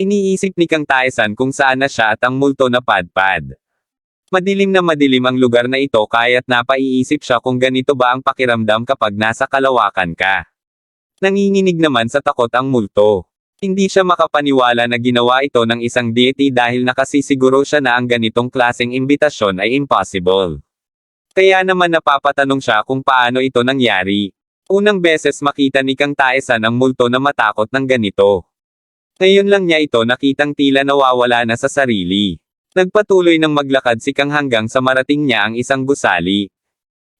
Iniisip ni Kang Taesan kung saan na siya at ang multo na padpad. Madilim na madilim ang lugar na ito kaya't napaiisip siya kung ganito ba ang pakiramdam kapag nasa kalawakan ka. Nanginginig naman sa takot ang multo. Hindi siya makapaniwala na ginawa ito ng isang deity dahil nakasisiguro siya na ang ganitong klaseng imbitasyon ay impossible. Kaya naman napapatanong siya kung paano ito nangyari. Unang beses makita ni Kang Taesan ang multo na matakot ng ganito. Ngayon lang niya ito nakitang tila nawawala na sa sarili. Nagpatuloy ng maglakad si Kang hanggang sa marating niya ang isang gusali.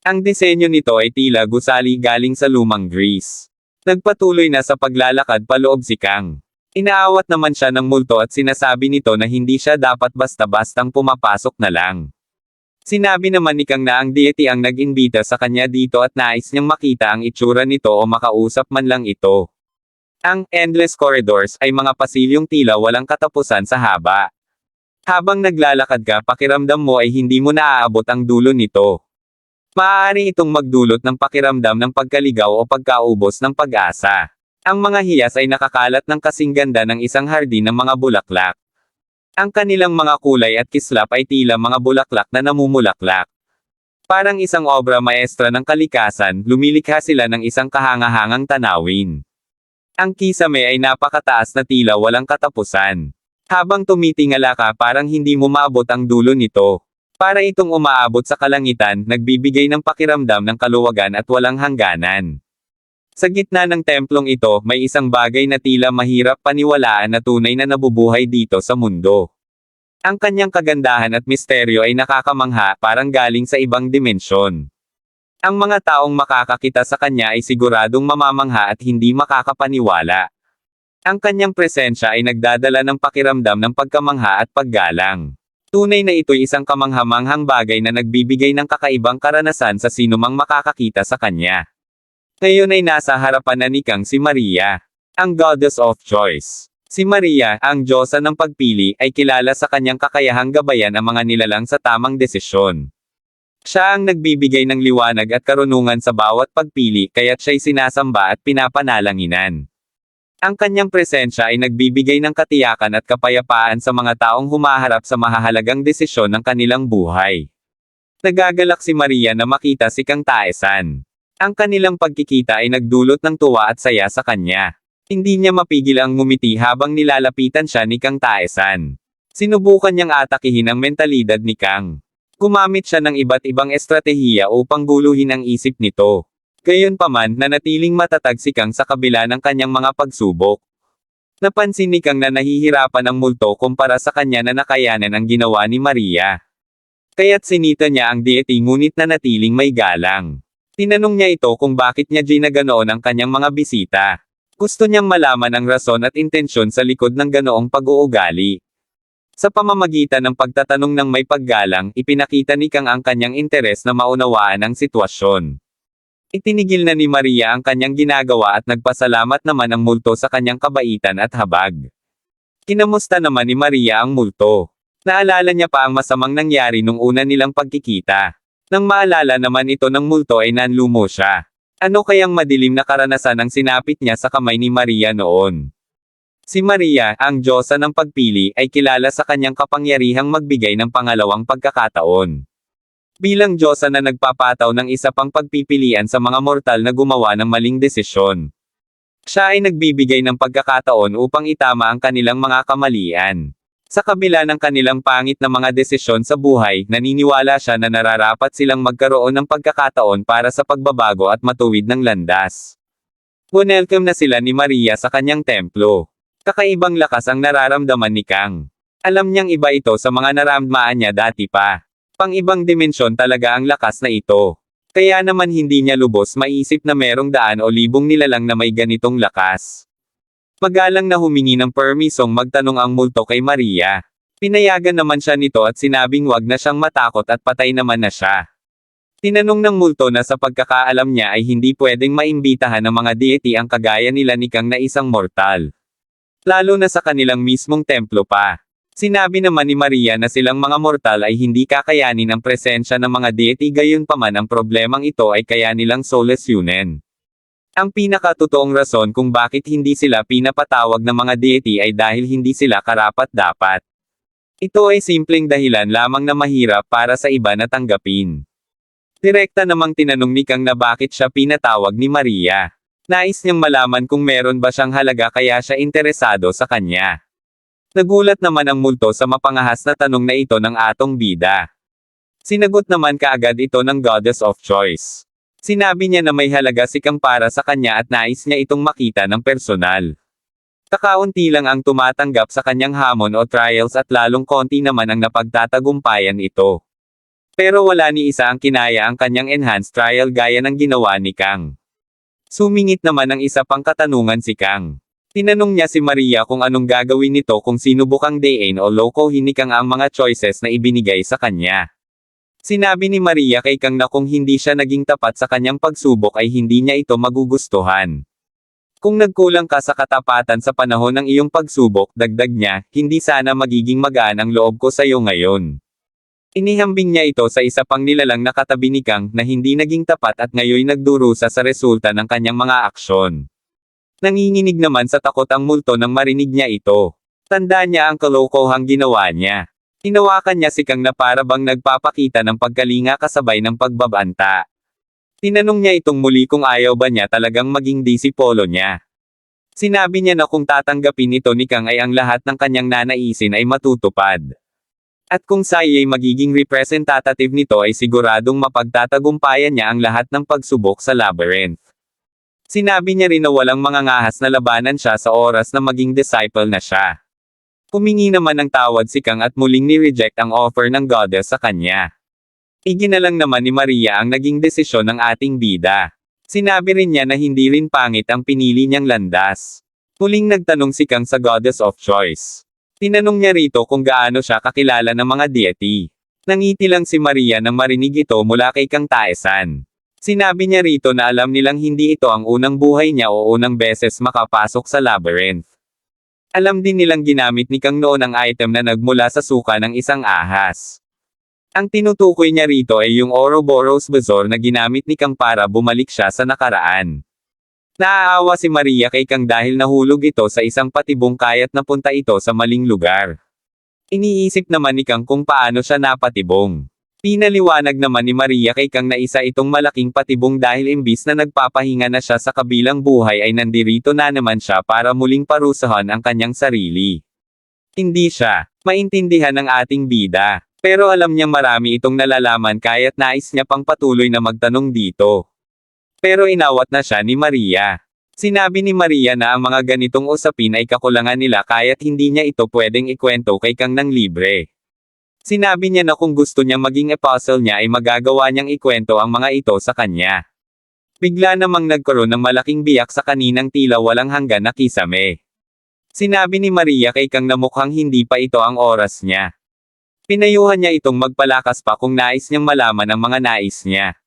Ang disenyo nito ay tila gusali galing sa lumang Greece. Nagpatuloy na sa paglalakad paloob si Kang. Inaawat naman siya ng multo at sinasabi nito na hindi siya dapat basta-bastang pumapasok na lang. Sinabi naman ni Kang na ang deity ang nag-imbita sa kanya dito at nais niyang makita ang itsura nito o makausap man lang ito. Ang endless corridors ay mga pasilyong tila walang katapusan sa haba. Habang naglalakad ka pakiramdam mo ay hindi mo naaabot ang dulo nito. Maaari itong magdulot ng pakiramdam ng pagkaligaw o pagkaubos ng pag-asa. Ang mga hiyas ay nakakalat ng kasing ganda ng isang hardin ng mga bulaklak. Ang kanilang mga kulay at kislap ay tila mga bulaklak na namumulaklak. Parang isang obra maestra ng kalikasan, lumilikha sila ng isang kahangahangang tanawin. Ang kisame ay napakataas na tila walang katapusan. Habang tumitingala ka parang hindi mo maabot ang dulo nito. Para itong umaabot sa kalangitan, nagbibigay ng pakiramdam ng kaluwagan at walang hangganan. Sa gitna ng templong ito, may isang bagay na tila mahirap paniwalaan na tunay na nabubuhay dito sa mundo. Ang kanyang kagandahan at misteryo ay nakakamangha, parang galing sa ibang dimensyon. Ang mga taong makakakita sa kanya ay siguradong mamamangha at hindi makakapaniwala. Ang kanyang presensya ay nagdadala ng pakiramdam ng pagkamangha at paggalang. Tunay na ito'y isang kamanghamanghang bagay na nagbibigay ng kakaibang karanasan sa sinumang makakakita sa kanya. Ngayon ay nasa harapan na ni Kang si Maria, ang goddess of choice. Si Maria, ang Diyosa ng pagpili, ay kilala sa kanyang kakayahang gabayan ang mga nilalang sa tamang desisyon. Siya ang nagbibigay ng liwanag at karunungan sa bawat pagpili kaya't siya'y sinasamba at pinapanalanginan. Ang kanyang presensya ay nagbibigay ng katiyakan at kapayapaan sa mga taong humaharap sa mahahalagang desisyon ng kanilang buhay. Nagagalak si Maria na makita si Kang Taesan. Ang kanilang pagkikita ay nagdulot ng tuwa at saya sa kanya. Hindi niya mapigil ang ngumiti habang nilalapitan siya ni Kang Taesan. Sinubukan niyang atakihin ang mentalidad ni Kang. Gumamit siya ng iba't ibang estratehiya upang guluhin ang isip nito. Gayunpaman, nanatiling matatag si Kang sa kabila ng kanyang mga pagsubok. Napansin ni Kang na nahihirapan ang multo kumpara sa kanya na nakayanan ang ginawa ni Maria. Kaya't sinita niya ang deity ngunit nanatiling may galang. Tinanong niya ito kung bakit niya ginaganoon ang kanyang mga bisita. Gusto niyang malaman ang rason at intensyon sa likod ng ganoong pag-uugali. Sa pamamagitan ng pagtatanong ng may paggalang, ipinakita ni Kang ang kanyang interes na maunawaan ang sitwasyon. Itinigil na ni Maria ang kanyang ginagawa at nagpasalamat naman ang multo sa kanyang kabaitan at habag. Kinamusta naman ni Maria ang multo. Naalala niya pa ang masamang nangyari nung una nilang pagkikita. Nang maalala naman ito ng multo ay nanlumo siya. Ano kayang madilim na karanasan ang sinapit niya sa kamay ni Maria noon? Si Maria, ang Diyosa ng pagpili, ay kilala sa kanyang kapangyarihang magbigay ng pangalawang pagkakataon. Bilang Diyosa na nagpapataw ng isa pang pagpipilian sa mga mortal na gumawa ng maling desisyon. Siya ay nagbibigay ng pagkakataon upang itama ang kanilang mga kamalian. Sa kabila ng kanilang pangit na mga desisyon sa buhay, naniniwala siya na nararapat silang magkaroon ng pagkakataon para sa pagbabago at matuwid ng landas. Welcome na sila ni Maria sa kanyang templo. Kakaibang lakas ang nararamdaman ni Kang. Alam niyang iba ito sa mga naramdaman niya dati pa. Pang-ibang dimensyon talaga ang lakas na ito. Kaya naman hindi niya lubos maisip na merong daan o libong nilalang na may ganitong lakas. Magalang na humingi ng permisong magtanong ang multo kay Maria. Pinayagan naman siya nito at sinabing wag na siyang matakot at patay naman na siya. Tinanong ng multo na sa pagkakaalam niya ay hindi pwedeng maimbitahan ng mga deity ang kagaya nila ni Kang na isang mortal. Lalo na sa kanilang mismong templo pa. Sinabi naman ni Maria na silang mga mortal ay hindi kakayanin ang presensya ng mga deity gayon paman ang problemang ito ay kaya nilang soulless yunen. Ang pinakatotoong rason kung bakit hindi sila pinapatawag ng mga deity ay dahil hindi sila karapat-dapat. Ito ay simpleng dahilan lamang na mahirap para sa iba na tanggapin. Direkta namang tinanong ni Kang na bakit siya pinatawag ni Maria. Nais niyang malaman kung meron ba siyang halaga kaya siya interesado sa kanya. Nagulat naman ang multo sa mapangahas na tanong na ito ng atong bida. Sinagot naman kaagad ito ng Goddess of Choice. Sinabi niya na may halaga si Kang para sa kanya at nais niya itong makita ng personal. Kakaunti lang ang tumatanggap sa kanyang hamon o trials at lalong konti naman ang napagtatagumpayan ito. Pero wala ni isa ang kinaya ang kanyang enhanced trial gaya ng ginawa ni Kang. Sumingit naman ang isa pang katanungan si Kang. Tinanong niya si Maria kung anong gagawin nito kung sinubukang dayin o loko hinikang ang mga choices na ibinigay sa kanya. Sinabi ni Maria kay Kang na kung hindi siya naging tapat sa kanyang pagsubok ay hindi niya ito magugustuhan. Kung nagkulang ka sa katapatan sa panahon ng iyong pagsubok, dagdag niya, hindi sana magiging magaan ang loob ko sa iyo ngayon. Inihambing niya ito sa isa pang nilalang na katabi ni Kang na hindi naging tapat at ngayoy nagdurusa sa resulta ng kanyang mga aksyon. Nanginginig naman sa takot ang multo nang marinig niya ito. Tanda niya ang kalokohang ginawa niya. Hinawakan niya si Kang na para bang nagpapakita ng pagkalinga kasabay ng pagbabanta. Tinanong niya itong muli kung ayaw ba niya talagang maging disipolo niya. Sinabi niya na kung tatanggapin ito ni Kang ay ang lahat ng kanyang nanaisin ay matutupad. At kung Sai ay magiging representative nito ay siguradong mapagtatagumpayan niya ang lahat ng pagsubok sa labyrinth. Sinabi niya rin na walang mangangahas na labanan siya sa oras na maging disciple na siya. Humingi naman ng tawad si Kang at muling ni-reject ang offer ng goddess sa kanya. Iginalang naman ni Maria ang naging desisyon ng ating bida. Sinabi rin niya na hindi rin pangit ang pinili niyang landas. Muling nagtanong si Kang sa goddess of choice. Tinanong niya rito kung gaano siya kakilala ng mga deity. Nangiti lang si Maria nang marinig ito mula kay Kang Taesan. Sinabi niya rito na alam nilang hindi ito ang unang buhay niya o unang beses makapasok sa labyrinth. Alam din nilang ginamit ni Kang noon ang item na nagmula sa suka ng isang ahas. Ang tinutukoy niya rito ay yung Ouroboros Bazaar na ginamit ni Kang para bumalik siya sa nakaraan. Naaawa si Maria kay Kang dahil nahulog ito sa isang patibong kayat napunta ito sa maling lugar. Iniisip naman ni Kang kung paano siya napatibong. Pinaliwanag naman ni Maria kay Kang na isa itong malaking patibong dahil imbis na nagpapahinga na siya sa kabilang buhay ay nandirito na naman siya para muling parusahan ang kanyang sarili. Hindi siya maintindihan ng ating bida. Pero alam niyang marami itong nalalaman kaya't nais niya pang patuloy na magtanong dito. Pero inawat na siya ni Maria. Sinabi ni Maria na ang mga ganitong usapin ay kakulangan nila kaya't hindi niya ito pwedeng ikwento kay Kang ng libre. Sinabi niya na kung gusto niyang maging apostle niya ay magagawa niyang ikwento ang mga ito sa kanya. Bigla namang nagkaroon ng malaking biyak sa kaninang tila walang hanggan na kisame. Sinabi ni Maria kay Kang na mukhang hindi pa ito ang oras niya. Pinayuhan niya itong magpalakas pa kung nais niyang malaman ang mga nais niya.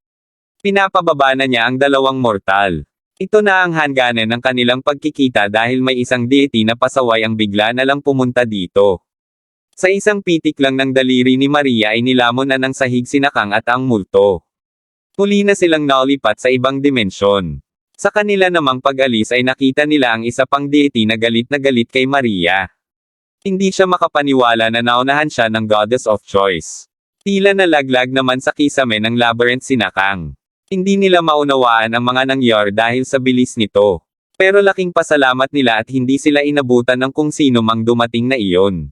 Pinapababa na niya ang dalawang mortal. Ito na ang hangganan ng kanilang pagkikita dahil may isang deity na pasaway ang bigla na lang pumunta dito. Sa isang pitik lang ng daliri ni Maria ay nilamon na ng sahig sinakang at ang multo. Muli na silang naulipat sa ibang dimensyon. Sa kanila namang pag-alis ay nakita nila ang isa pang deity na galit na galit kay Maria. Hindi siya makapaniwala na naunahan siya ng goddess of choice. Tila nalaglag naman sa kisame ng labyrinth sinakang. Hindi nila maunawaan ang mga nangyar dahil sa bilis nito. Pero laking pasalamat nila at hindi sila inabutan ng kung sino mang dumating na iyon.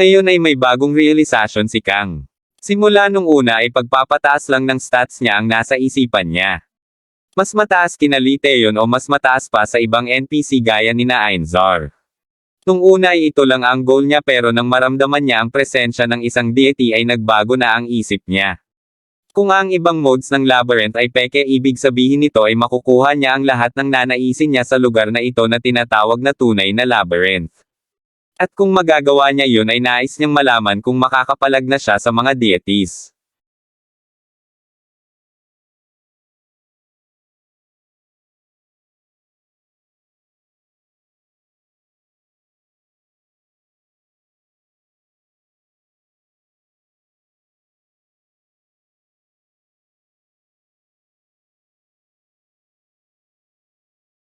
Ngayon ay may bagong realisasyon si Kang. Simula nung una ay pagpapataas lang ng stats niya ang nasa isipan niya. Mas mataas kina Liteon o mas mataas pa sa ibang NPC gaya ni na Ainzar. Nung una ay ito lang ang goal niya pero nang maramdaman niya ang presensya ng isang deity ay nagbago na ang isip niya. Kung ang ibang modes ng labyrinth ay peke ibig sabihin nito ay makukuha niya ang lahat ng nanaisin niya sa lugar na ito na tinatawag na tunay na labyrinth. At kung magagawa niya yun ay nais niyang malaman kung makakapalag na siya sa mga deities.